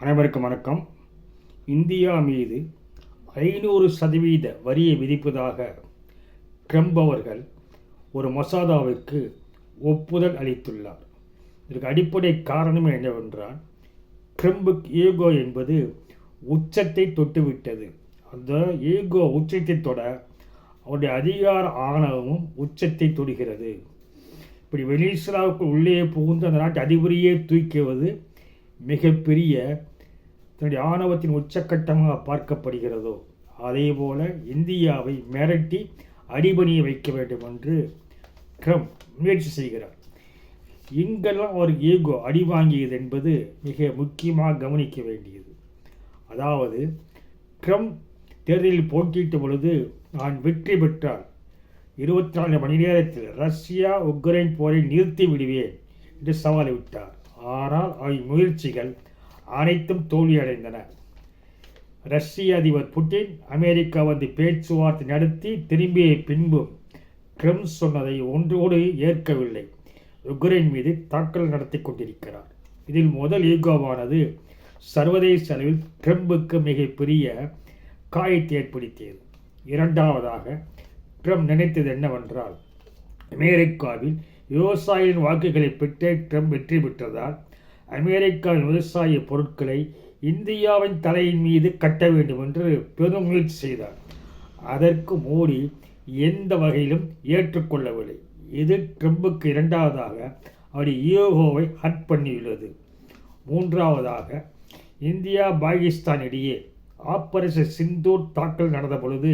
அனைவருக்கும் வணக்கம். இந்தியா மீது ஐநூறு சதவீத வரியை விதிப்பதாக ட்ரம்ப் அவர்கள் ஒரு மசோதாவிற்கு ஒப்புதல் அளித்துள்ளார். இதற்கு அடிப்படை காரணம் என்னவென்றால் ட்ரம்புக்கு ஈகோ என்பது உச்சத்தை தொட்டுவிட்டது. அந்த ஈகோ உச்சத்தை தொட அவருடைய அதிகார ஆணவமும் உச்சத்தை தொடுகிறது. இப்படி வெனிசுலாவுக்கு உள்ளே புகுந்து அந்த நாட்டு அதிபரையே தூக்குவது மிகப்பெரிய தன்னுடைய ஆணவத்தின் உச்சக்கட்டமாக பார்க்கப்படுகிறதோ அதேபோல இந்தியாவை மிரட்டி அடிபணியை வைக்க வேண்டும் என்று ட்ரம்ப் முயற்சி செய்கிறார். இங்கெல்லாம் ஒரு ஈகோ அடி வாங்கியது என்பது மிக முக்கியமாக கவனிக்க வேண்டியது. அதாவது ட்ரம்ப் தேர்தலில் போட்டியிட்ட பொழுது நான் வெற்றி பெற்றால் இருபத்தி நாலு மணி நேரத்தில் ரஷ்யா உக்ரைன் போரை நிறுத்தி விடுவேன் என்று சவால் விட்டார். ஆனால் அவை முயற்சிகள் அனைத்தும் தோல்வியடைந்தன. ரஷ்ய அதிபர் புட்டின் அமெரிக்கா வந்து பேச்சுவார்த்தை நடத்தி திரும்பிய பின்பும் ட்ரம்ப் சொன்னதை ஒன்றோடு ஏற்கவில்லை. உக்ரைன் மீது தாக்கல் நடத்தி கொண்டிருக்கிறார். இதில் முதல் ஈகோவானது சர்வதேச அளவில் ட்ரம்புக்கு மிகப்பெரிய காயத்தை ஏற்படுத்தியது. இரண்டாவதாக ட்ரம்ப் நினைத்தது என்னவென்றால் அமெரிக்காவில் விவசாயியின் வாக்குகளை பெற்றே ட்ரம்ப் வெற்றி பெற்றதால் அமெரிக்காவின் விவசாய பொருட்களை இந்தியாவின் தலையின் மீது கட்ட வேண்டும் என்று பெரும் முயற்சி செய்தார். அதற்கு மோடி எந்த வகையிலும் ஏற்றுக்கொள்ளவில்லை. இது ட்ரம்புக்கு இரண்டாவதாக அவர் ஈகோவை ஹட் பண்ணியுள்ளது. மூன்றாவதாக இந்தியா பாகிஸ்தான் இடையே ஆபரேஷன் சிந்தூர் தாக்கல் நடந்த பொழுது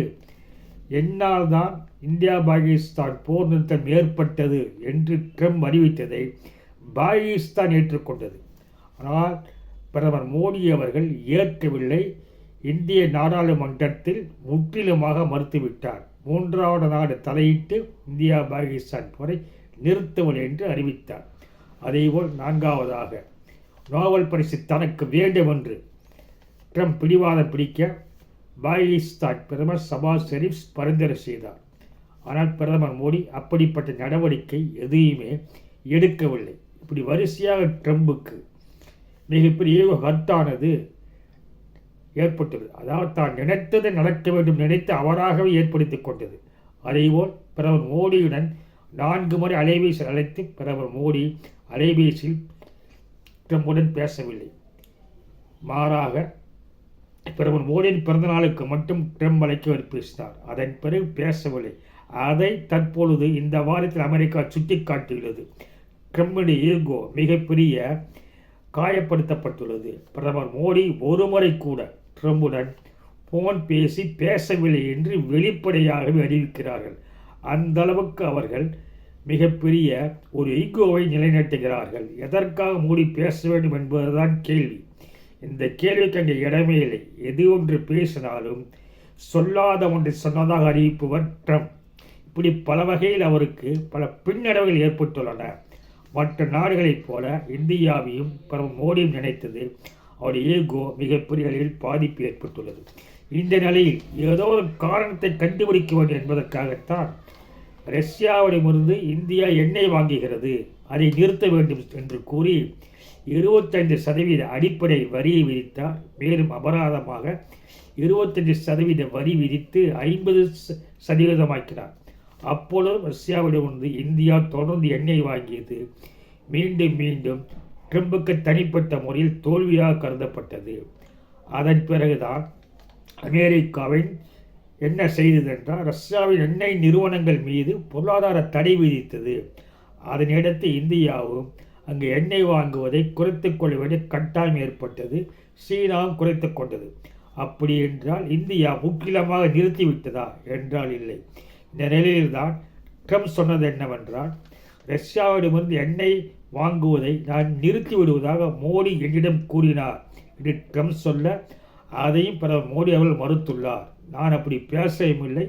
என்னால் தான் இந்தியா பாகிஸ்தான் போர் நிறுத்தம் ஏற்பட்டது என்று ட்ரம்ப் அறிவித்ததை பாகிஸ்தான் ஏற்றுக்கொண்டது. ஆனால் பிரதமர் மோடி அவர்கள் ஏற்கவில்லை. இந்திய நாடாளுமன்றத்தில் முற்றிலுமாக மறுத்துவிட்டார். மூன்றாவது நாடு தலையிட்டு இந்தியா பாகிஸ்தான் போரை நிறுத்தவில்லை என்று அறிவித்தார். அதேபோல் நான்காவதாக நோபல் பரிசு தனக்கு வேண்டும் என்று ட்ரம்ப் பிடிவாதம் பிடிக்க பாகிஸ்தான் பிரதமர் சபாஸ் ஷெரீப் பரிந்துரை செய்தார். ஆனால் பிரதமர் மோடி அப்படிப்பட்ட நடவடிக்கை எதையுமே எடுக்கவில்லை. இப்படி வரிசையாக ட்ரம்புக்கு மிகப்பெரிய கத்தானது ஏற்பட்டது அதாவது தான் நினைத்தது நடக்க வேண்டும் நினைத்து அவராகவே ஏற்படுத்தி கொண்டது. அதேபோல் பிரதமர் மோடியுடன் நான்கு முறை அலைபேசியில் அழைத்து பிரதமர் மோடி அலைபேசியில் ட்ரம்புடன் பேசவில்லை. மாறாக பிரதமர் மோடியின் பிறந்த நாளுக்கு மட்டும் ட்ரம்ப் அழைக்க பேசினார். அதன் பிறகு பேசவில்லை. அதை தற்பொழுது இந்த வாரத்தில் அமெரிக்கா சுட்டிக்காட்டியுள்ளது. ட்ரம்புடைய ஈகோ மிகப்பெரிய காயப்படுத்தப்பட்டுள்ளது. பிரதமர் மோடி ஒருமுறை கூட ட்ரம்புடன் ஃபோன் பேசி பேசவில்லை என்று வெளிப்படையாகவே அறிவிக்கிறார்கள். அந்த அளவுக்கு அவர்கள் மிகப்பெரிய ஒரு ஈகோவை நிலைநாட்டுகிறார்கள். எதற்காக மோடி பேச வேண்டும் என்பதுதான் கேள்வி. இந்த கேள்விக்கு அங்கே இடமே இல்லை எது ஒன்று பேசினாலும் சொல்லாத ஒன்றை சொன்னதாக அறிவிப்பவர் ட்ரம்ப் இப்படி பல வகையில் அவருக்கு பல பின்னடைவுகள் ஏற்பட்டுள்ளன. மற்ற நாடுகளைப் போல இந்தியாவையும் பிரதமர் மோடியும் நினைத்தது அவருடைய ஏகோ மிகப்பெரிய அளவில் பாதிப்பு ஏற்பட்டுள்ளது. இந்த நிலையில் ஏதோ ஒரு காரணத்தை கண்டுபிடிக்க வேண்டும் என்பதற்காகத்தான் ரஷ்யாவிடமிருந்து இந்தியா எண்ணெய் வாங்குகிறது. அதை நிறுத்த வேண்டும் என்று கூறி இருபத்தைந்து சதவீத அடிப்படை வரியை விதித்தார். மேலும் அபராதமாக இருபத்தஞ்சு சதவீத வரி விதித்து ஐம்பது சதவீதமாக்கினார். அப்பொழுது ரஷ்யாவிடமிருந்து இந்தியா தொடர்ந்து எண்ணெய் வாங்கியது. மீண்டும் மீண்டும் ட்ரம்புக்கு தனிப்பட்ட முறையில் தோல்வியாக கருதப்பட்டது. அதன் பிறகுதான் அமெரிக்காவின் என்ன செய்தது என்றால் ரஷ்யாவின் எண்ணெய் நிறுவனங்கள் மீது பொருளாதார தடை விதித்தது. அதனிடத்து இந்தியாவும் அங்கு எண்ணெய் வாங்குவதை குறைத்து கொள்ள வேண்டிய கட்டாயம் ஏற்பட்டது. சீனாவும் குறைத்து கொண்டது. அப்படி என்றால் இந்தியா முக்கிலமாக நிறுத்திவிட்டதா என்றால் இல்லை. இந்த நிலையில்தான் ட்ரம்ப் சொன்னது என்னவென்றால் ரஷ்யாவிடமிருந்து எண்ணெய் வாங்குவதை நான் நிறுத்தி விடுவதாக மோடி என்னிடம் கூறினார் என்று ட்ரம்ப் சொல்ல அதையும் பிரதமர் மோடி அவர்கள் மறுத்துள்ளார். நான் அப்படி பேசவும் இல்லை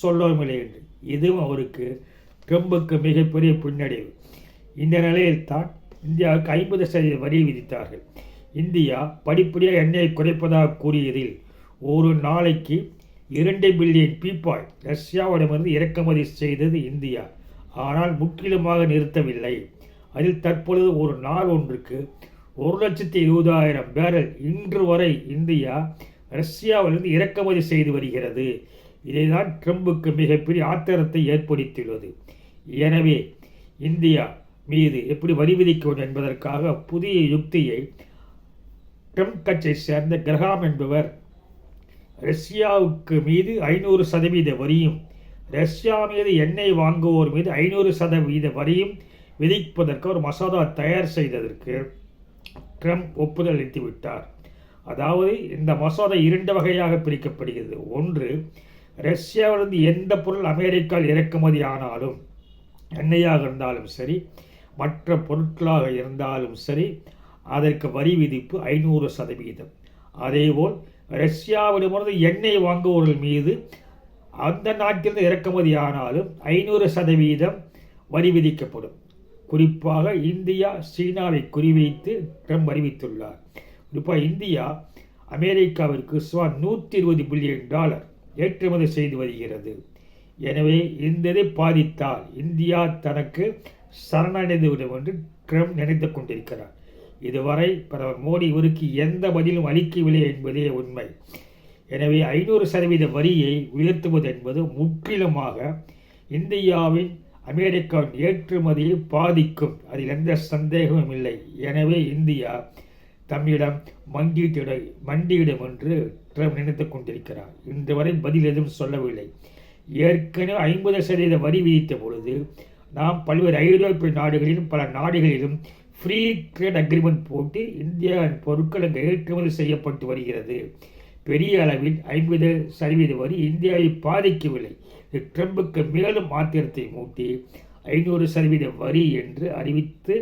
சொல்லவும் இல்லை என்று. இதுவும் அவருக்கு ட்ரம்புக்கு மிகப்பெரிய பின்னடைவு. இந்த நிலையில் தான் இந்தியாவுக்கு ஐம்பது சதவீத வரி விதித்தார்கள். இந்தியா படிப்படியாக எண்ணெயை குறைப்பதாக கூறியதில் ஒரு நாளைக்கு இரண்டு பில்லியன் பீப்பாய் ரஷ்யாவிடமிருந்து இறக்குமதி செய்தது இந்தியா. ஆனால் முற்றிலுமாக நிறுத்தவில்லை. அதில் தற்பொழுது ஒரு நாள் ஒன்றுக்கு ஒரு லட்சத்தி இருபதாயிரம் பேரல் இன்று வரை இந்தியா ரஷ்யாவிலிருந்து இறக்குமதி செய்து வருகிறது. இதைதான் ட்ரம்புக்கு மிகப்பெரிய ஆத்திரத்தை ஏற்படுத்தியுள்ளது. எனவே இந்தியா மீது எப்படி வரி விதிக்கும் என்பதற்காக புதிய யுக்தியை ட்ரம்ப் கட்சியை சேர்ந்த கிரஹாம் என்பவர் ரஷ்யாவுக்கு மீது ஐநூறு சதவீத வரியும் ரஷ்யா மீது எண்ணெய் வாங்குவோர் மீது ஐநூறு சதவீத வரியும் விதிப்பதற்கு ஒரு மசோதா தயார் செய்ததற்கு ட்ரம்ப் ஒப்புதல் அளித்து விட்டார் அதாவது இந்த மசோதா இரண்டு வகையாக பிரிக்கப்படுகிறது. ஒன்று ரஷ்யாவிலிருந்து எந்த பொருள் அமெரிக்காவில் இறக்குமதி ஆனாலும் எண்ணெயாக இருந்தாலும் சரி மற்ற பொருட்களாக இருந்தாலும் சரி அதற்கு வரி விதிப்பு ஐநூறு சதவீதம். அதேபோல் ரஷ்யாவிடமிருந்து எண்ணெய் வாங்குவோர்கள் மீது அந்த நாட்டிலிருந்து இறக்குமதி ஆனாலும் ஐநூறு சதவீதம் வரி விதிக்கப்படும். குறிப்பாக இந்தியா சீனாவை குறிவைத்து ட்ரம்ப் அறிவித்துள்ளார் ரூபாய் இந்தியா அமெரிக்காவிற்கு சுமார் நூற்றி இருபது பில்லியன் டாலர் ஏற்றுமதி செய்து வருகிறது. எனவே இந்த இதை பாதித்தால் இந்தியா தனக்கு சரணடைந்துவிடும் என்று ட்ரம்ப் நினைத்து கொண்டிருக்கிறார். இதுவரை பிரதமர் மோடி இவருக்கு எந்த பதிலும் அளிக்கவில்லை என்பதே உண்மை. எனவே ஐநூறு சதவீத வரியை உயர்த்துவது என்பது முற்றிலுமாக இந்தியாவின் அமெரிக்காவின் ஏற்றுமதியை பாதிக்கும். அதில் எந்த சந்தேகமும் இல்லை. எனவே இந்தியா தம்மிடம் மண்டியிட மண்டியிடும் என்று ட்ரம்ப் நினைத்து கொண்டிருக்கிறார். இன்று வரை பதில் எதுவும் சொல்லவில்லை. ஏற்கனவே ஐம்பது சதவீத வரி விதித்த பொழுது நாம் பல்வேறு ஐரோப்பிய நாடுகளிலும் பல நாடுகளிலும் ஃப்ரீ ட்ரேட் அக்ரிமெண்ட் போட்டு இந்தியாவின் பொருட்கள் அங்கு ஏற்றுமதி செய்யப்பட்டு வருகிறது. பெரிய அளவில் ஐம்பது சதவீத வரி இந்தியாவை பாதிக்கவில்லை. இது ட்ரம்புக்கு மேலும் மாத்திரத்தை மூட்டி ஐநூறு சதவீத வரி என்று அறிவித்து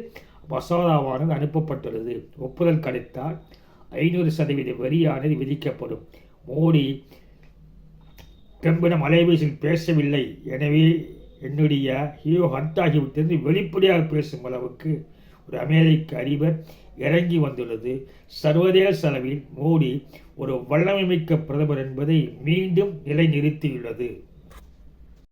மசோதாவானது அனுப்பப்பட்டுள்ளது. ஒப்புதல் கிடைத்தால் ஐநூறு சதவீத வரியானது விதிக்கப்படும். மோடி ட்ரம்பிடம் அலைபேசியில் பேசவில்லை. எனவே என்னுடைய ஹீரோ ஹண்ட் ஆகிவிட்டிருந்து வெளிப்படையாக பேசும் அளவுக்கு ஒரு அமெரிக்க அதிபர் இறங்கி வந்துள்ளது. சர்வதேச அளவில் மோடி ஒரு வல்லமை மிக்க பிரதமர் என்பதை மீண்டும் நிலைநிறுத்தியுள்ளது.